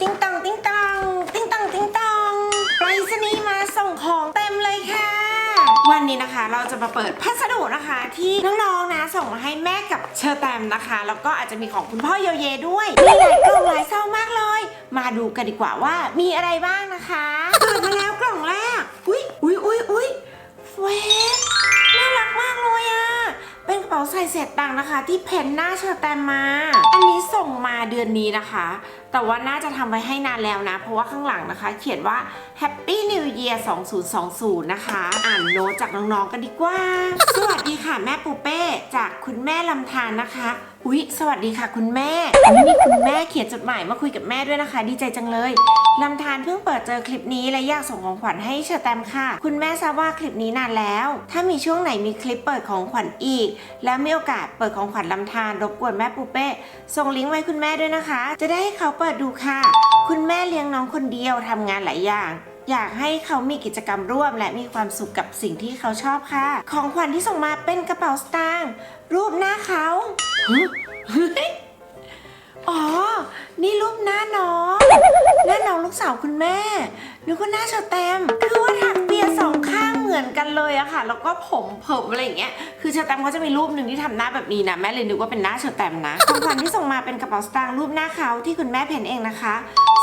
ติ๊งตองติ๊งตองติ๊งตองติ๊งตองไปรษณีย์มาส่งของเต็มเลยค่ะ วันนี้นะคะเราจะมาเปิดพัสดุนะคะ ที่น้องๆนะส่งมาให้แม่กับเชอร์แตมนะคะ แล้วก็อาจจะมีของคุณพ่อโยเยด้วยมีหลายกล่องหลายเศร้ามากเลย มาดูกันดีกว่าว่ามีอะไรบ้างนะคะเปิดมาแล้วกล่องแรกอุ้ยอุ้ยอุ้ยอุ้ยเฟ เป็นกระเป๋าใส่เศษตังค์นะคะ ที่เพนหน้าเชอร์แตมมา อันนี้ส่งมาเดือนนี้นะคะ แต่ว่าน่าจะทำไว้ให้นานแล้วนะ เพราะว่าข้างหลังนะคะ เขียนว่า Happy New Year 2020 นะคะ อ่านโน้ตจากน้องๆกันดีกว่า สวัสดีค่ะแม่ปูเป้ จากคุณแม่ลำทานนะคะ อุ๊ย สวัสดีค่ะคุณแม่อันนี้มีคุณแม่เขียนจดหมายมาคุยกับแม่ด้วยนะคะ ดีใจจังเลยลำธารเพิ่งเปิดเจอคลิปนี้และอยากส่งของขวัญให้เชอแตมค่ะ คุณแม่ทราบว่าคลิปนี้นานแล้ว ถ้ามีช่วงไหนมีคลิปเปิดของขวัญอีก แล้วมีโอกาสเปิดของขวัญลำธารรบกวนแม่ปูเป้ส่งลิงก์ไว้คุณแม่ด้วยนะคะ จะได้ให้เขาเปิดดูค่ะ คุณแม่เลี้ยงน้องคนเดียวทำงานหลายอย่างอยากให้เขามีกิจกรรมร่วม และมีความสุขกับสิ่งที่เขาชอบค่ะ ของขวัญที่ส่งมาเป็นกระเป๋าสตางค์รูปหน้าเขา ฮะเฮ้ยอ๋อ นี่รูปหน้าน้องหน้าน้องลูกสาวคุณแม่นึกว่าหน้าเชอแตมคือว่าถักเปียสองข้างเหมือนกันเลยอะค่ะ แล้วก็ผมเผิมอะไรอย่างเงี้ยคือเชอแตมเขาจะมีรูปหนึ่งที่ทำหน้าแบบนี้นะแม่เลยนึกว่าเป็นหน้าเชอแตมนะของขวัญที่ส่งมาเป็นกระเป๋าสตางค์รูปหน้าเขาที่คุณแม่เพ้นเองนะคะ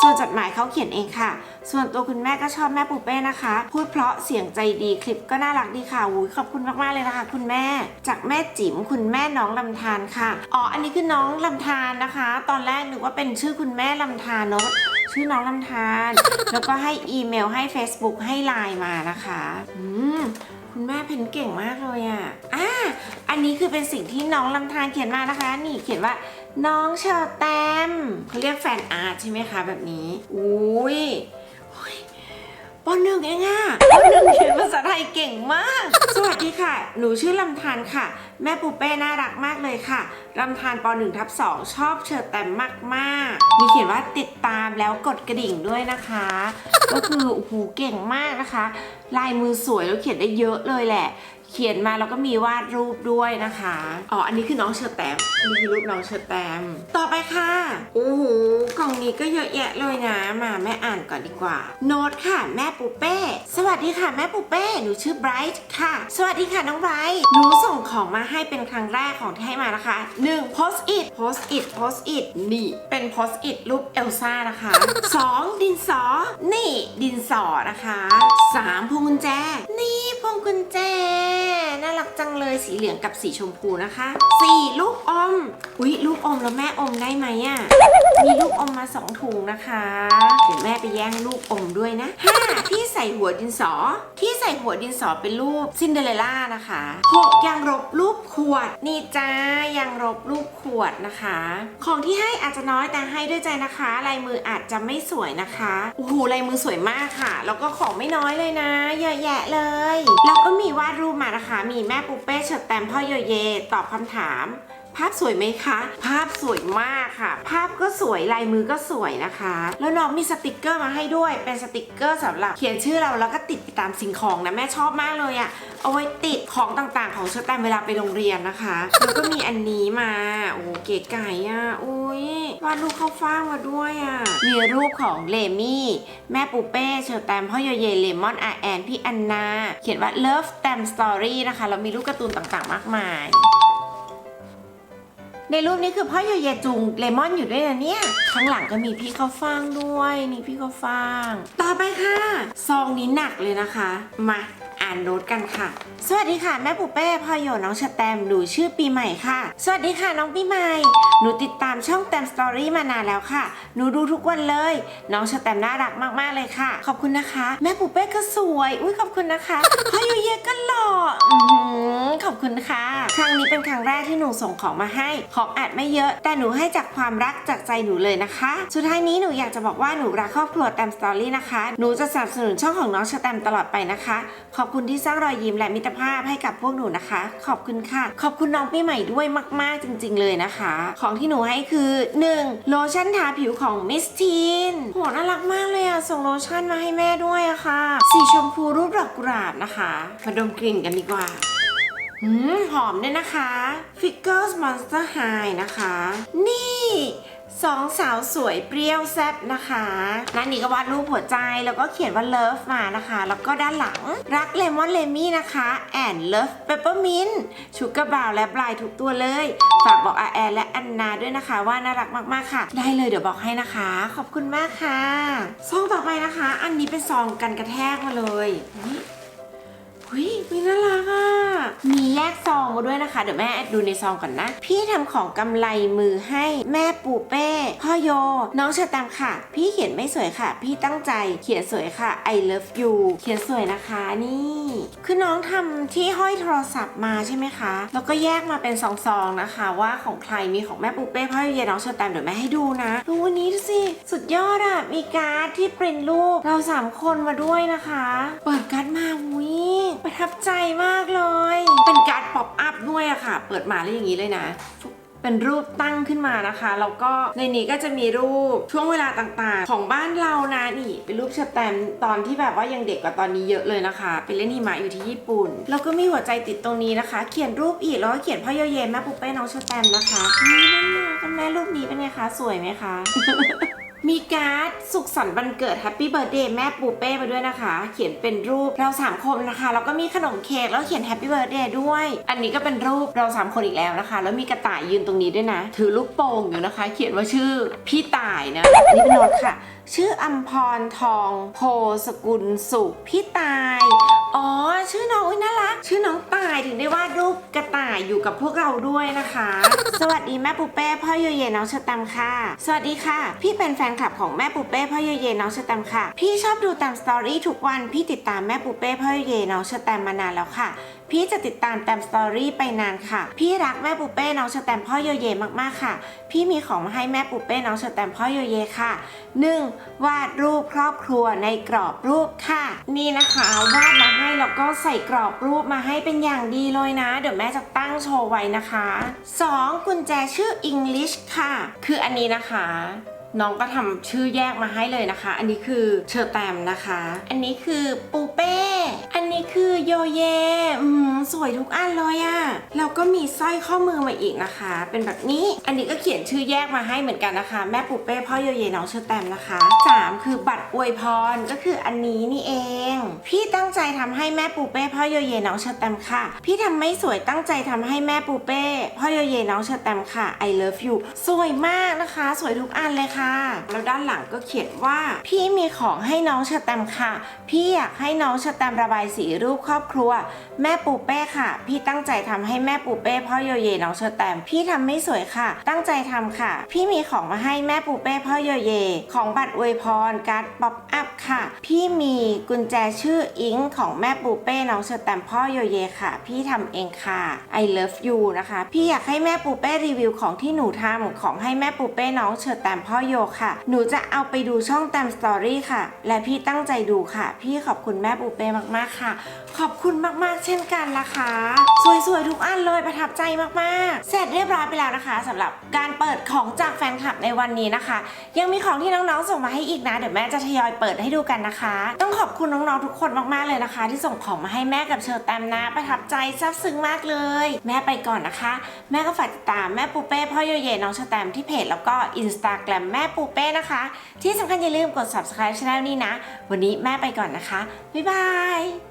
ส่วนจดหมายเขาเขียนเองค่ะ ส่วนตัวคุณแม่ก็ชอบแม่ปูเป้นะคะ พูดเพราะเสียงใจดีคลิปก็น่ารักดีค่ะอุ้ยขอบคุณมากๆเลยนะคะ คุณแม่ จากแม่จิ๋มคุณแม่น้องลำธารค่ะอ๋ออันนี้คือน้องลำธารนะคะ ตอนแรกนึกว่าเป็นชื่อคุณแม่ลำธารเนาะชื่อน้องลำธารแล้วก็ให้อีเมลให้ Facebook ให้ไลน์มานะคะอืมคุณแม่เพ้นเก่งมากเลยอะ่ะอะอันนี้คือเป็นสิ่งที่น้องลำธารเขียนมานะคะ นี่เขียนว่า น้องเชอแตมเขาเรียกแฟนอาร์ตใช่ไหมคะแบบนี้ อุ้ยโอ้ยปหนึ่งเองอะปหนึ่งเขียนภาษาไทยเก่งมาก สวัสดีค่ะ หนูชื่อลำธารค่ะ แม่ปูเป้น่ารักมากเลยค่ะลำธารปหนึ่งทับสองชอบเชอร์แตมมากๆ มีเขียนว่าติดตามแล้วกดกระดิ่งด้วยนะคะ ก็คือโอ้โหเก่งมากนะคะ ลายมือสวยแล้วเขียนได้เยอะเลยแหละ เขียนมาแล้วก็มีวาดรูปด้วยนะคะ อ๋อ อันนี้คือน้องเชอร์แตมอันนี้คือรูปน้องเชอร์แตม ต่อไปค่ะ โอ้โห กล่องนี้ก็เยอะแยะเลยนะ มาแม่อ่านก่อนดีกว่า โน้ตค่ะ แม่ปูเป้ สวัสดีค่ะแม่ปูเป้ หนูชื่อไบรท์ค่ะ สวัสดีค่ะน้องไบรท์ หนูส่งของมาให้เป็นครั้งแรกของที่ให้มานะคะ1 post it post it post it นี่ เป็น post it รูปเอลซ่านะคะ 2 ดินสอ นี่ ดินสอนะคะ 3พวงกุญแจ นี่พวงกุญแจน่ารักจัง เลยสีเหลืองกับสีชมพูนะคะ 4 ลูกอม อุ๊ยลูกอมแล้วแม่อมได้ไหมอะ่ะ มีลูกอมมาสองถุงนะคะ เดี๋ยวแม่ไปแย่งลูกอมด้วยนะ 5 ที่ใส่หัวดินสอ ที่ใส่หัวดินสอเป็นรูปซินเดอเรลล่านะคะ 6 ยางรบรูปขวด นี่จ้ายางรบรูปขวดนะคะ ของที่ให้อาจจะน้อยแต่ให้ด้วยใจนะคะ ลายมืออาจจะไม่สวยนะคะโอ้โหลายมือสวยมากค่ะ แล้วก็ของไม่น้อยเลยนะ เยอะแยะเลย แล้วก็มีวาดรูปมานะคะ มีแม่ปูเป้เฉิดแตมพ่อโยเย ตอบคำถาม ภาพสวยไหมคะ ภาพสวยมากค่ะ ภาพก็สวยลายมือก็สวยนะคะ แล้วน้องมีสติกเกอร์มาให้ด้วย เป็นสติกเกอร์สำหรับ เขียนชื่อเราแล้วก็ติดไปตามสิ่งของนะแม่ชอบมากเลยอะเอาไว้ติดของต่างๆ ของเชอร์แตมเวลาไปโรงเรียนนะคะ แล้วก็มีอันนี้มา โอ้โหเก๋ไก่อะอุ้ย วาดรูปเข้าฟ้างมาด้วยอะมีรูปของเลมี่ แม่ปูเป้เชอร์แตมพ่อโยเยเลมอนอาแอน พี่อันนา เขียนว่า love แตม story นะคะแล้วมีรูปการ์ตูนต่างๆ มากมาย ในรูปนี้คือพ่อโยเยจุงเลมอนอยู่ด้วยนะเนี่ย ข้างหลังก็มีพี่ข้าวฟ่างด้วย นี่พี่ข้าวฟ่าง ต่อไปค่ะ ซองนี้หนักเลยนะคะ มาอ่านโน้ตกันค่ะ สวัสดีค่ะแม่ปูเป้พ่อโยน้องชะแตมหนูชื่อปีใหม่ค่ะ สวัสดีค่ะน้องปีใหม่ หนูติดตามช่องแตมสตอรี่มานานแล้วค่ะ หนูดูทุกวันเลย น้องชะแตมน่ารักมากๆเลยค่ะ ขอบคุณนะคะ แม่ปูเป้ก็สวย อุ้ยขอบคุณนะคะพ่อโยเยก็หล่ออืขอบคุณค่ะ ครั้งนี้เป็นครั้งแรกที่หนูส่งของมาให้ ของอาจไม่เยอะ แต่หนูให้จากความรักจากใจหนูเลยนะคะ สุดท้ายนี้หนูอยากจะบอกว่าหนูรักครอบครัวแตมสตอรี่นะคะ หนูจะสนับสนุนช่องของน้องชะแตมตลอดไปนะคะ ขอบคุณที่สร้างรอยยิ้มและมิตรภาพให้กับพวกหนูนะคะ ขอบคุณค่ะ ขอบคุณน้องปีใหม่ด้วยมาก ๆ จริง ๆ เลยนะคะ ของที่หนูให้คือ 1. โลชั่นทาผิวของมิสทีนโหน่ารักมากเลยอะส่งโลชั่นมาให้แม่ด้วยอะค่ะ สีชมพูรูปดอกกุหลาบนะคะมาดมกลิ่นกันดีกว่าหอมด้วยนะคะ Figures Monster High นะคะ นี่ สองสาวสวยเปรี้ยวแซ่บนะคะนั่นนี่ก็วาดรูปหัวใจแล้วก็เขียนว่า love มานะคะ แล้วก็ด้านหลังรักเลมอนเลมี่นะคะ and love peppermint ชูกระบาวและบลายทุกตัวเลย ฝากบอกอาแอนและอันนาด้วยนะคะ ว่าน่ารักมากๆค่ะ ได้เลยเดี๋ยวบอกให้นะคะ ขอบคุณมากค่ะซองต่อไปนะคะ อันนี้เป็นซองกันกระแทกมาเลยอุ๊ย หุยมีน่ารักอะ มีแยกซองมาด้วยนะคะ เดี๋ยวแม่แอดดูในซองก่อนนะ พี่ทำของกำไลมือให้แม่ปูเป้ พ่อโย น้องเชอแตมค่ะ พี่เขียนไม่สวยค่ะ พี่ตั้งใจเขียนสวยค่ะ I love you เขียนสวยนะคะนี่ คือน้องทำที่ห้อยโทรศัพท์มาใช่ไหมคะ แล้วก็แยกมาเป็นซองๆนะคะ ว่าของใครมีของแม่ปูเป้พ่อโยน้องเชอแตมเดี๋ยวแม่ให้ดูนะดูวันนี้ดูสิ สุดยอดอะมีการ์ดที่ปริ้นรูปเราสามคนมาด้วยนะคะ เปิดการ์ดมาอุ้ยประทับใจมากเลย เป็นการ์ดป๊อปอัพด้วยอะค่ะ เปิดมาแล้วอย่างนี้เลยนะเป็นรูปตั้งขึ้นมานะคะ แล้วก็ในนี้ก็จะมีรูปช่วงเวลาต่างๆ ของบ้านเรานะนี่ เป็นรูปเชอแตมตอนที่แบบว่ายังเด็กกว่าตอนนี้เยอะเลยนะคะ ไปเล่นหิมะอยู่ที่ญี่ปุ่น แล้วก็มีหัวใจติดตรงนี้นะคะ เขียนรูปอีกแล้วก็เขียนพ่อโยเยแม่ปุ๊เป้น้องเชอแตมนะคะนี่นั่นแม่รูปนี้เป็นไงคะ สวยไหมคะ มีการ์ดสุขสันต์วันเกิดแฮปปี้เบิร์ดเดย์แม่ปูเป้ไปด้วยนะคะ เขียนเป็นรูปเราสามคนนะคะ แล้วก็มีขนมเค้กแล้วเขียนแฮปปี้เบิร์ดเดย์ด้วย อันนี้ก็เป็นรูปเราสามคนอีกแล้วนะคะ แล้วมีกระต่ายยืนตรงนี้ด้วยนะ ถือลูกโป่งอยู่นะคะ เขียนว่าชื่อพี่ต่ายนะอันนี้เป็นโน้ตค่ะ ชื่ออัมพรทองโพสกุลสุขพี่ตาย อ๋อ ชื่อน้องอุ้ยน่ารัก ชื่อน้องตายถึงได้วาดรูปกระต่ายอยู่กับพวกเราด้วยนะคะ สวัสดีแม่ปูเป้พ่อโยเยน้องเชะตัมค่ะ สวัสดีค่ะ พี่เป็นแฟนคลับของแม่ปูเป้พ่อโยเยน้องเชะตัมค่ะ พี่ชอบดูตามสตอรี่ทุกวัน พี่ติดตามแม่ปูเป้พ่อโยเยน้องเชะตัมมานานแล้วค่ะ พี่จะติดตามแตมสตอรี่ไปนานค่ะ พี่รักแม่ปูเป้น้องเชอแตมพ่อโยเยมากๆค่ะ พี่มีของมาให้แม่ปูเป้น้องเชอแตมพ่อโยเยค่ะ 1. วาดรูปครอบครัวในกรอบรูปค่ะ นี่นะคะวาดมาให้แล้วก็ใส่กรอบรูปมาให้เป็นอย่างดีเลยนะ เดี๋ยวแม่จะตั้งโชว์ไว้นะคะ 2. กุญแจชื่อ English ค่ะ คืออันนี้นะคะ น้องก็ทำชื่อแยกมาให้เลยนะคะ อันนี้คือเชอร์แตมนะคะ อันนี้คือปูเป้ อันนี้คือโยเยอืมสวยทุกอันเลยอะแล้วก็มีสร้อยข้อมือมาอีกนะคะ เป็นแบบนี้ อันนี้ก็เขียนชื่อแยกมาให้เหมือนกันนะคะ แม่ปูเป้พ่อโยเยน้องเชอร์แตมนะคะ 3 คือบัตรอวยพรก็คืออันนี้นี่เอง พี่ตั้งใจทำให้แม่ปูเป้พ่อโยเยน้องเชอร์แตมค่ะ พี่ทำไม่สวยตั้งใจทำให้แม่ปูเป้พ่อโยเยน้องเชอร์แตมค่ะ I love you สวยมากนะคะ สวยทุกอันเลยค่ะแล้วด้านหลังก็เขียนว่า พี่มีของให้น้องเชอร์แตมค่ะ พี่อยากให้น้องเชอร์แตมระบายสีรูปครอบครัว แม่ปูเป้ค่ะ พี่ตั้งใจทำให้แม่ปูเป้พ่อโยเยน้องเชอร์แตม พี่ทำไม่สวยค่ะ ตั้งใจทำค่ะ พี่มีของมาให้แม่ปูเป้พ่อโยเย ของบัตรอวยพรการ์ดป๊อปอัพค่ะ พี่มีกุญแจชื่ออิงของแม่ปูเป้น้องเชอร์แตมพ่อโยเยค่ะ พี่ทำเองค่ะ I love you นะคะ พี่อยากให้แม่ปูเป้รีวิวของที่หนูทำของให้แม่ปูเป้น้องเชอร์แตมพ่อโยค่ะ หนูจะเอาไปดูช่องแตมสตอรี่ค่ะ และพี่ตั้งใจดูค่ะ พี่ขอบคุณแม่ปูเป้มากๆค่ะ ขอบคุณมากๆ เช่นกันนะคะ สวยๆทุกอันเลยประทับใจมากๆ เสร็จเรียบร้อยไปแล้วนะคะสำหรับการเปิดของจากแฟนคลับในวันนี้นะคะ ยังมีของที่น้องๆส่งมาให้อีกนะเดี๋ยวแม่จะทยอยเปิดให้ดูกันนะคะ ต้องขอบคุณน้องๆทุกคนมากๆเลยนะคะ ที่ส่งของมาให้แม่กับเชอร์แตมนะประทับใจซาบซึ้งมากเลย แม่ไปก่อนนะคะ แม่ก็ฝากติดตามแม่ปูเป้พ่อโยเยน้องเชอร์แตมที่เพจแล้วก็อินสตาแกรมแม่ม่ปูเป้นะคะ ที่สำคัญอย่าลืมกด subscribe ช่องนี้นะ วันนี้แม่ไปก่อนนะคะ บ๊ายบาย